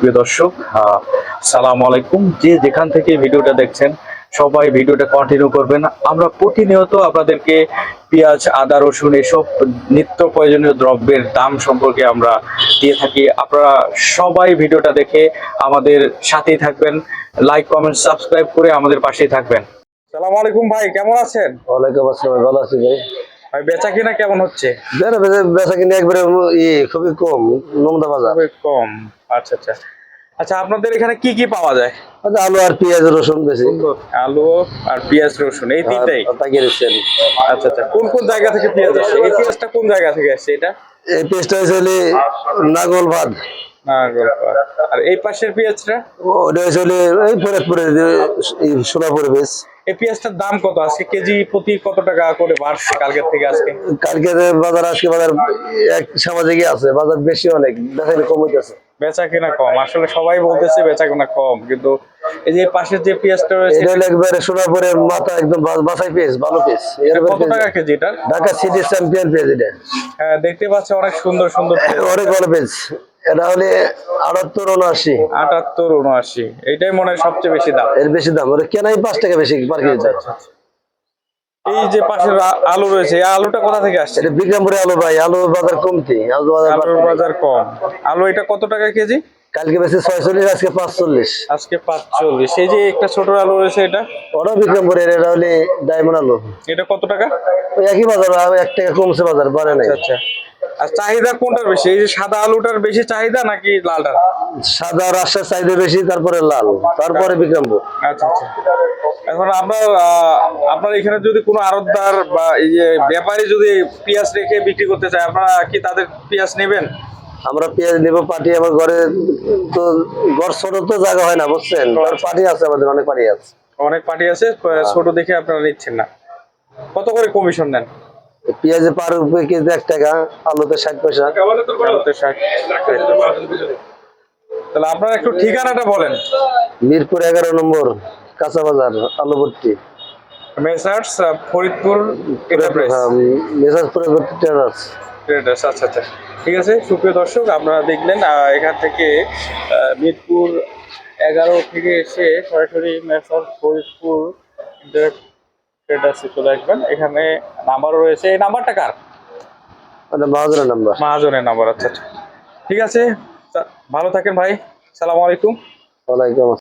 সুপ্রিয় দর্শক সালাম আলাইকুম। যে যেখান থেকে ভিডিওটা দেখছেন সবাই ভিডিওটা কন্টিনিউ করবেন। আমরা প্রতিনিয়ত আপনাদেরকে পেঁয়াজ আদা রসুন এসব নিত্য প্রয়োজনীয় দ্রব্যের দাম সম্পর্কে আমরা দিয়ে থাকি। আপনারা সবাই ভিডিওটা দেখে আমাদের সাথেই থাকবেন। লাইক কমেন্ট সাবস্ক্রাইব করে আমাদের পাশেই থাকবেন। সালাম আলাইকুম ভাই কেমন আছেন? ওয়ালাইকুম আসসালাম ভালো আছি ভাই। ভাই বেচা কিনা কেমন হচ্ছে? বেচা একবারে খুবই কম নমদা বাজার। কম। আচ্ছা আচ্ছা। আচ্ছা আপনাদের এখানে কি কি পাওয়া যায়? আচ্ছা, আলু আর পেঁয়াজ রসুন বেশি। আলু আর পেঁয়াজ রসুন এই তিনটাই? পাইকারি সেল আচ্ছা আচ্ছা। কোন কোন জায়গা থেকে পেঁয়াজ আসছে এই পেঁয়াজটা কোন জায়গা থেকে আসছে এটা? এই পেঁয়াজটা হয়েছে হলে নাগল ভাত আর এই পাশের পেঁয়াজটা? ওটা হলে এই ফরিদপুরে সোনাপুরে বেশ। এই পেঁয়াজটার দাম কত? আজকে কেজি প্রতি কত টাকা করে বাড়ছে কালকের থেকে আজকে? কালকে যে বাজার আজকে বাজার এক সামাজিকই আছে বাজার বেশি অনেক কম হইতেছে। বেচা কিনা কম আসলে সবাই বলতেছে বেচা কিনা কম কিন্তু এই যে পাশের যে পেঁয়াজটা রয়েছে এটা একবারে সোনাপুরের মাথা একদম বাছাই পেঁয়াজ ভালো পেঁয়াজ। কত টাকা কেজি এটা? ঢাকা সিটি চ্যাম্পিয়ন পেঁয়াজ এটা। হ্যাঁ দেখতে পাচ্ছি অনেক সুন্দর সুন্দর অনেক ভালো পেঁয়াজ। এটা হলে আটাত্তর উনআশি। আটাত্তর উনআশি। এটাই মনে হয় সবচেয়ে বেশি দাম। এর বেশি দাম। ওটা কেনাই পাঁচ টাকা বেশি পার কেজি। এই যে পাশের আলু রয়েছে এই আলুটা কোথা থেকে আসছে? এটা বিক্রমপুরে আলু ভাই। আলু বাজার কমতি। আলু বাজার আলুর বাজার কম। আলু এটা কত টাকা কেজি? কালকে বেশি ছয়চল্লিশ আজকে পাঁচচল্লিশ। আজকে পাঁচচল্লিশ। এই যে একটা ছোট আলু রয়েছে এটা? ওটা বিক্রমপুরের এটা হলে ডায়মন্ড আলু। এটা কত টাকা? ওই একই বাজার এক টাকা কমছে বাজার বাড়ে নাই। আচ্ছা আর চাহিদা কোনটার বেশি? এই যে সাদা আলুটার বেশি চাহিদা নাকি লালটার? সাদা রাজশাহীর চাইতে বেশি তারপরে লাল। তারপরে বিক্রমপুর আচ্ছা আচ্ছা। এখন আপনার আপনার এখানে যদি কোনো আড়তদার বা এই যে ব্যাপারী যদি পেঁয়াজ রেখে বিক্রি করতে চায় আপনারা কি তাদের পেঁয়াজ নেবেন? আমরা পেঁয়াজ নেব পাটি আমার ঘরে তো ঘর ছোট তো জায়গা হয় না বুঝছেন? পাটি আছে আমাদের অনেক পাটি আছে। অনেক পার্টি আছে ছোট দেখে আপনারা নিচ্ছেন না। কত করে কমিশন নেন? পেঁয়াজে পার উপরে কেজি এক টাকা আলুতে ষাট পয়সা। আলুতে ষাট তাহলে আপনারা একটু ঠিকানাটা বলেন। মিরপুর এগারো নম্বর কাঁচা বাজার আলু ভর্তি মেসার্স ফরিদপুর হ্যাঁ, মেসাজপুরে ভর্তি টেরাস ট্রেডার্স আচ্ছা আচ্ছা। ঠিক আছে? সুপ্রিয় দর্শক আপনারা দেখলেন এখান থেকে মিরপুর এগারো থেকে এসে সরাসরি মেসর ফরিদপুর ট্রেডার্সে চলে আসবেন। এখানে নাম্বারও রয়েছে। এই নাম্বারটা কার? বাহাদুরের নাম্বার। মহাজনের নাম্বার আচ্ছা আচ্ছা। ঠিক আছে? ভালো থাকেন ভাই। সালাম আলাইকুম। ওয়ালাইকুম